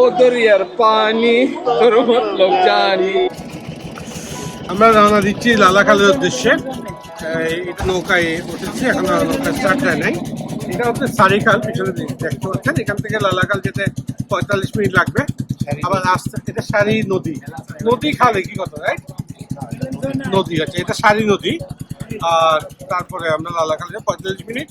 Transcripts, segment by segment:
ও দরিয়ার পানি, তোর মতলব জানি। আমরা রওনা দিচ্ছি লালাখালের উদ্দেশ্যে। এই নৌকায় উঠেছি, এখন নৌকা স্টার্ট হয় নাই। এটা হচ্ছে সারিখাল পিছনে দেখতে পাচ্ছেন। এখান থেকে লালাখাল যেতে পঁয়তাল্লিশ মিনিট লাগবে। আবার রাস্তা এটা সারি নদী। নদী খালে কি কথা রাইট নদী আছে, এটা সারি নদী। আর তারপরে আমরা লালাখাল পঁয়তাল্লিশ মিনিট।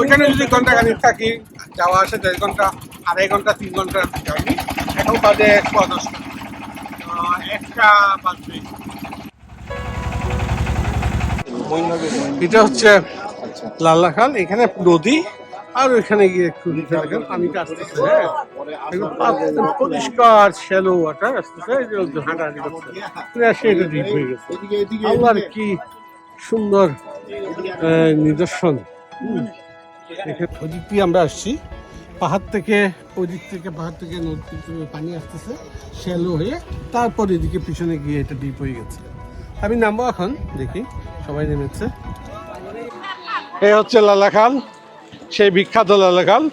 ওইখানে যদি ঘণ্টা খানিক থাকি, যাওয়া আসে দেড় ঘণ্টা। আড়াই ঘণ্টা তিন ঘণ্টা জার্নি এখন বাজে সোয়া দশটা একটা বাজবে এটা হচ্ছে লাল্লাখাল এখানে নদী আর ওইখানে গিয়ে একটু হ্যাঁ। পরিষ্কার শ্যালো ওয়াটার আসতেছে হাঁটাহাঁটি করছে। এটা ডিপ হয়ে গেছে। আল্লাহর কি সুন্দর নিদর্শন। এখানে আমরা আসছি। পাহাড় থেকে ওই দিক থেকে পাহাড় থেকে নদী পানি আসতেছে শ্যালো হয়ে তারপর এদিকে পিছনে গিয়ে এটা ডিপ হয়ে গেছে। আমি নামবো এখন দেখি সবাই নেমেছে। এই হচ্ছে লালাখাল সেই বিখ্যাত লালাখাল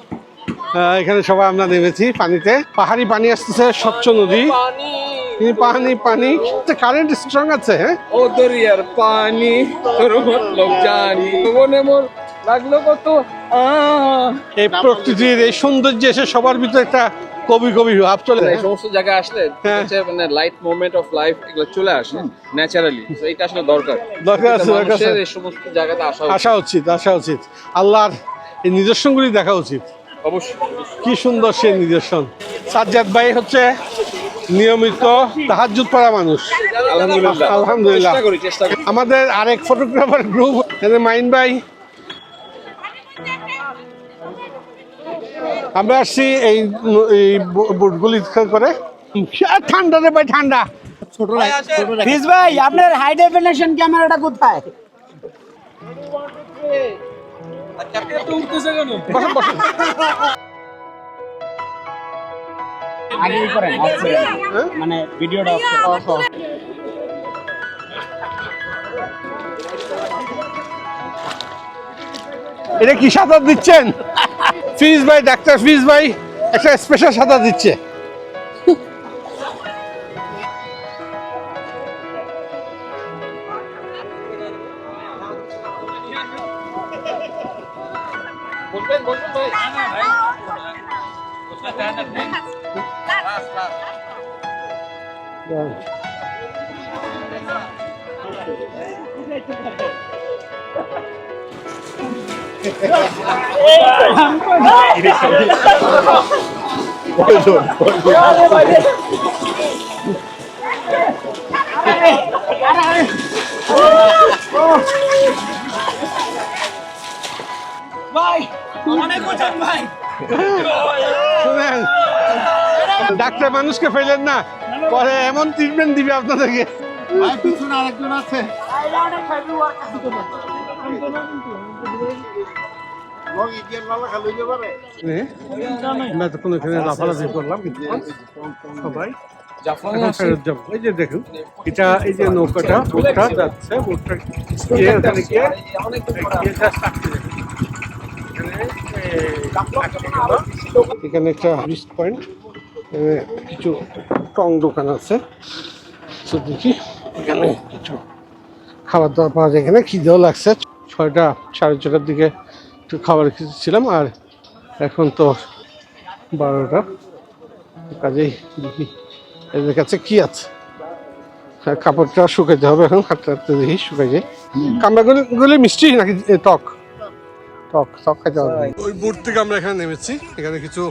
এখানে সবাই আমরা নেমেছি পানিতে। পাহাড়ি পানি আসতেছে স্বচ্ছ নদী। পানি। পানি কারেন্ট স্ট্রং আছে হ্যাঁ? ও দরিয়ার পানি তোর মতলব জানি। মনে মোর লাগল কত? এই প্রকৃতির এই সৌন্দর্য এসে সবার ভিতরে একটা কবি কবি ভাব চলে যায়। সমস্ত জায়গায় আসলে হ্যাঁ। মানে লাইট মোমেন্ট অফ লাইফ এগুলো চলে আসে ন্যাচারালি তো এটা আসলে দরকার। দরকার আছে, দরকার আছে। এই সমস্ত জায়গাতে আসা উচিত। আসা উচিত আসা উচিত। আল্লাহর এই নিদর্শনগুলি দেখা উচিত। অবশ্যই। কি সুন্দর সেই নিদর্শন। সাজ্জাদ ভাই হচ্ছে নিয়মিত তাহাজুদ পড়া মানুষ। আলহামদুলিল্লাহ। আলহামদুলিল্লাহ। চেষ্টা করি আমাদের আরেক ফটোগ্রাফার গ্রুপ মাইন ভাই। আমরা আসছি এই বোটগুলি করে। ঠান্ডা রে ভাই ঠান্ডা। ফিজ ভাই আপনার হাই ডেফিনেশন ক্যামেরাটা কোথায়? আগেই করেন মানে ভিডিওটা অফ এটা কি সাঁতার দিচ্ছেন? ফিজ ভাই ডাক্তার ফিজ ভাই একটা স্পেশাল সাঁতার দিচ্ছে। ডাক্তার মানুষকে ফেলেন না। পরে এমন ট্রিটমেন্ট দিবে আপনাদেরকে। আরেকজন আমরা এখানে লাফালাফি করলাম সবাই এখন ফেরত যাব এই যে দেখুন এটা এই যে নৌকাটা বোটটা যাচ্ছে বোটটা গিয়ে ওখানে গিয়ে। এখানে, একটা পয়েন্ট কিছু টং দোকান আছে দেখি এখানে কিছু খাবার দাবার পাওয়া যায় এখানে খিদেও লাগছে ছয়টা সাড়ে ছটার দিকে একটু খাবার খেয়েছিলাম আর এখন তো বারোটা। কাজেই দেখি এদের কাছে কি আছে। হ্যাঁ, কাপড়টা শুকাইতে হবে এখন হাঁটতে হাঁটতে দেখি শুকাই যায় কামড়াগুলি গুলি মিষ্টি নাকি টক টক টক খাইতে হবে। ওই বোট থেকে আমরা এখানে নেমেছি। এখানে কিছু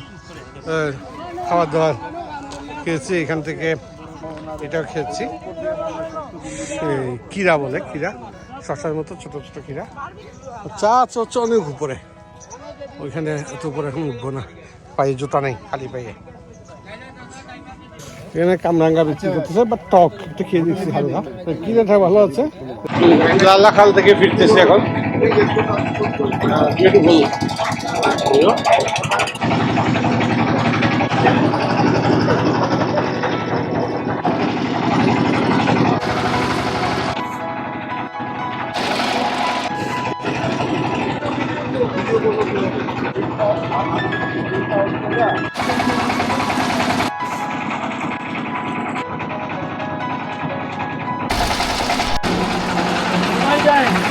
খাবার দাবার খেয়েছি এখান থেকে এটাও খেয়েছি। কিরা বলে কিরা? শশার মতো ছোট ছোট কিরা চা হচ্ছে অনেক উপরে। ওইখানে এত উপরে এখন উঠবো না। পায়ে জুতা নেই, খালি পায়ে। এখানে কামরাঙ্গা বিক্রি করতেছে বাট টক একটু খেয়ে দিচ্ছি হালকা কিনাটা ভালো আছে। লাল্লাখাল থেকে ফিরতেছি এখন। 对对对对对，包拿拿拿，包充电。快点！